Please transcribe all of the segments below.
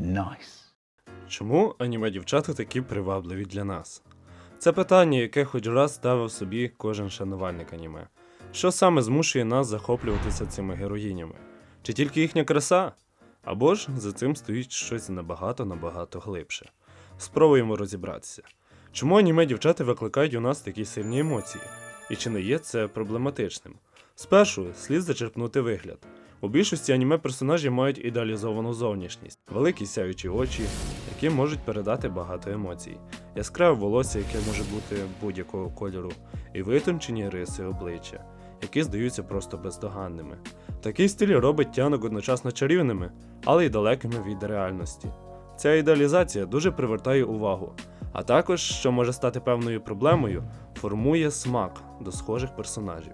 Nice. Чому аніме дівчата такі привабливі для нас? Це питання, яке хоч раз ставив собі кожен шанувальник аніме. Що саме змушує нас захоплюватися цими героїнями? Чи тільки їхня краса? Або ж за цим стоїть щось набагато-набагато глибше. Спробуємо розібратися. Чому аніме дівчата викликають у нас такі сильні емоції? І чи не є це проблематичним? Спершу слід зачерпнути вигляд. У більшості аніме персонажі мають ідеалізовану зовнішність, великі сяючі очі, які можуть передати багато емоцій, яскраве волосся, яке може бути будь-якого кольору, і витончені риси обличчя, які здаються просто бездоганними. Такий стиль робить тянок одночасно чарівними, але й далекими від реальності. Ця ідеалізація дуже привертає увагу, а також, що може стати певною проблемою, формує смак до схожих персонажів.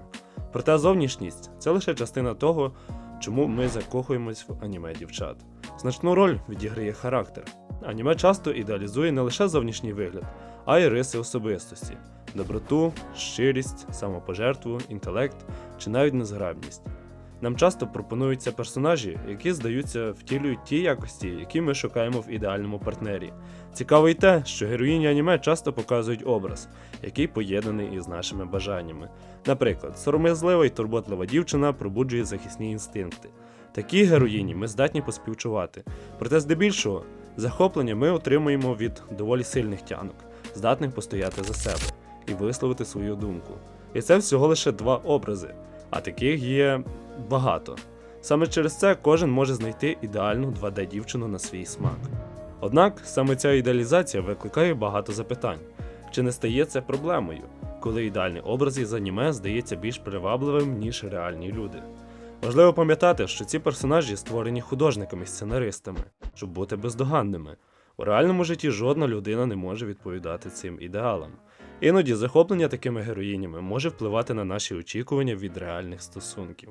Проте зовнішність це лише частина того, чому ми закохуємось в аніме дівчат. Значну роль відіграє характер. Аніме часто ідеалізує не лише зовнішній вигляд, а й риси особистості, доброту, щирість, самопожертву, інтелект чи навіть незграбність. Нам часто пропонуються персонажі, які, здаються, втілюють ті якості, які ми шукаємо в ідеальному партнері. Цікаво й те, що героїні аніме часто показують образ, який поєднаний із нашими бажаннями. Наприклад, сором'язлива й турботлива дівчина пробуджує захисні інстинкти. Такі героїні ми здатні поспівчувати. Проте, здебільшого, захоплення ми отримуємо від доволі сильних тянок, здатних постояти за себе і висловити свою думку. І це всього лише два образи, а таких є багато. Саме через це кожен може знайти ідеальну 2D-дівчину на свій смак. Однак саме ця ідеалізація викликає багато запитань. Чи не стає це проблемою, коли ідеальний образ із аніме здається більш привабливим, ніж реальні люди? Важливо пам'ятати, що ці персонажі створені художниками сценаристами, щоб бути бездоганними. У реальному житті жодна людина не може відповідати цим ідеалам. Іноді захоплення такими героїнями може впливати на наші очікування від реальних стосунків.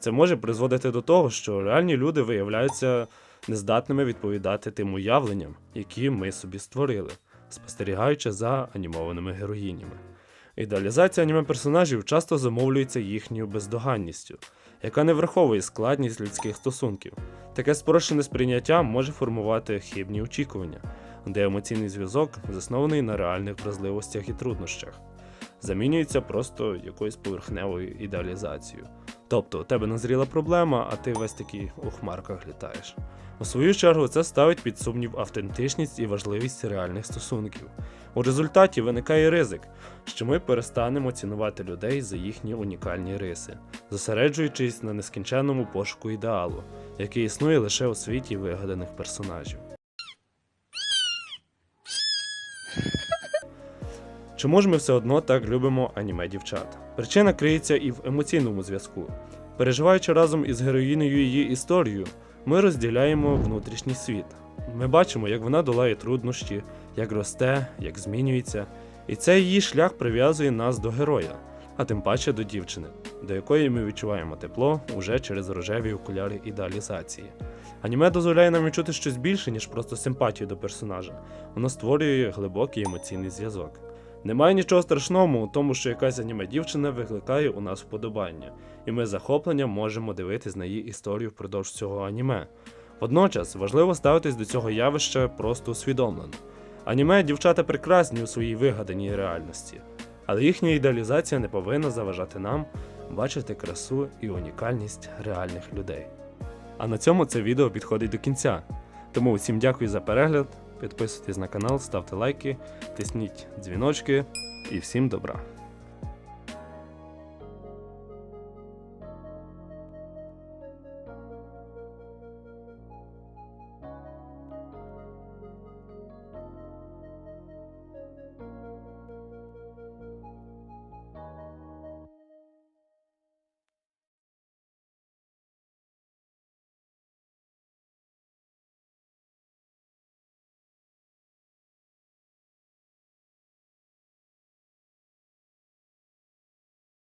Це може призводити до того, що реальні люди виявляються нездатними відповідати тим уявленням, які ми собі створили, спостерігаючи за анімованими героїнями. Ідеалізація аніме персонажів часто замовлюється їхньою бездоганністю, яка не враховує складність людських стосунків. Таке спрощене сприйняття може формувати хибні очікування, де емоційний зв'язок заснований на реальних вразливостях і труднощах, замінюється просто якоюсь поверхневою ідеалізацією. Тобто у тебе назріла проблема, а ти весь такий у хмарках літаєш. У свою чергу це ставить під сумнів автентичність і важливість реальних стосунків. У результаті виникає ризик, що ми перестанемо цінувати людей за їхні унікальні риси, зосереджуючись на нескінченному пошуку ідеалу, який існує лише у світі вигаданих персонажів. Чому ж ми все одно так любимо аніме дівчат? Причина криється і в емоційному зв'язку. Переживаючи разом із героїнею її історію, ми розділяємо внутрішній світ. Ми бачимо, як вона долає труднощі, як росте, як змінюється, і цей її шлях прив'язує нас до героя, а тим паче до дівчини, до якої ми відчуваємо тепло уже через рожеві окуляри ідеалізації. Аніме дозволяє нам відчути щось більше, ніж просто симпатію до персонажа. Воно створює глибокий емоційний зв'язок. Немає нічого страшного у тому, що якась аніме дівчина викликає у нас вподобання, і ми з захопленням можемо дивитись на її історію впродовж цього аніме. Водночас важливо ставитись до цього явища просто усвідомлено. Аніме дівчата прекрасні у своїй вигаданій реальності, але їхня ідеалізація не повинна заважати нам бачити красу і унікальність реальних людей. А на цьому це відео підходить до кінця. Тому всім дякую за перегляд. Підписуйтесь на канал, ставте лайки, тисніть дзвіночки і всім добра.